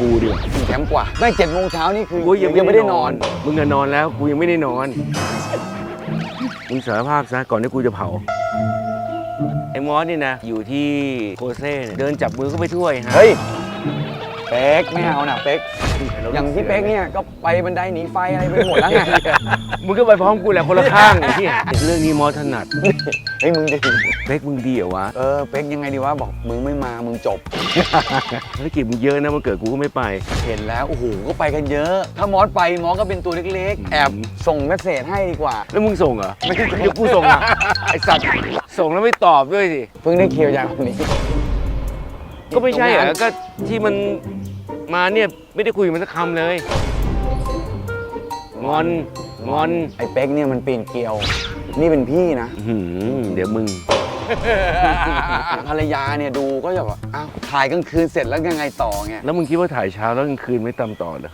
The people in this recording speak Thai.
กูดีกว่าถึงแคมป์กว่าได้เจ็ดโมงเช้านี่คือกูยังยังไม่ได้นอน มึงอะนอนแล้ว กูยังไม่ได้นอน มึงสารภาพซะก่อนที่กูจะเผา ไอ้มอสนี่นะ อยู่ที่โคเซ่เนี่ยเดินจับมือก็ไปถ้วยฮะ เฮ้ย เป๊กไม่เอานะเป๊กอย่างที่เป๊กเนี่ยก็ไปบันไดหนีไฟอะไรไปหมดแล้วไงมึงก็ไปพร้อมกูแหละคนละข้างไอ้ที่เรื่องนี้มอสถนัดเฮ้ยมึงจะเป๊กมึงดีเหรอวะเออเป๊กยังไงดีวะบอกมึงไม่มามึงจบภารกิจมึงเยอะนะมันเกิดกูก็ไม่ไป เห็นแล้วโอ้โหก็ไปกันเยอะ ถ้ามอสไปมอสก็เป็นตัวเล็กๆ แอบส่งเมสเซจให้ดีกว่า แล้วมึงส่งเหรอไม่ได้ส่งเดี๋ยวกูส่งอะไอสัตว์ส่งแล้วไม่ตอบด้วยสิเพิ่งได้เคลียร์อย่างวันนี้ ก็ไม่ใช่เหรอก็ที่มันมาเนี่ยไม่ได้คุยกับมันสักคำเลย งอนงอนไอ้เป๊กเนี่ยมันปีนเกลียว นี่เป็นพี่นะอื้อหือเดี๋ยวมึง ภรรยาเนี่ยดูก็จะแบบอ้าวถ่ายกลางคืนเสร็จแล้วยังไงต่อไงแล้วมึงคิดว่าถ่ายเช้าแล้วกลางคืนไม่ตามต่อเหรอ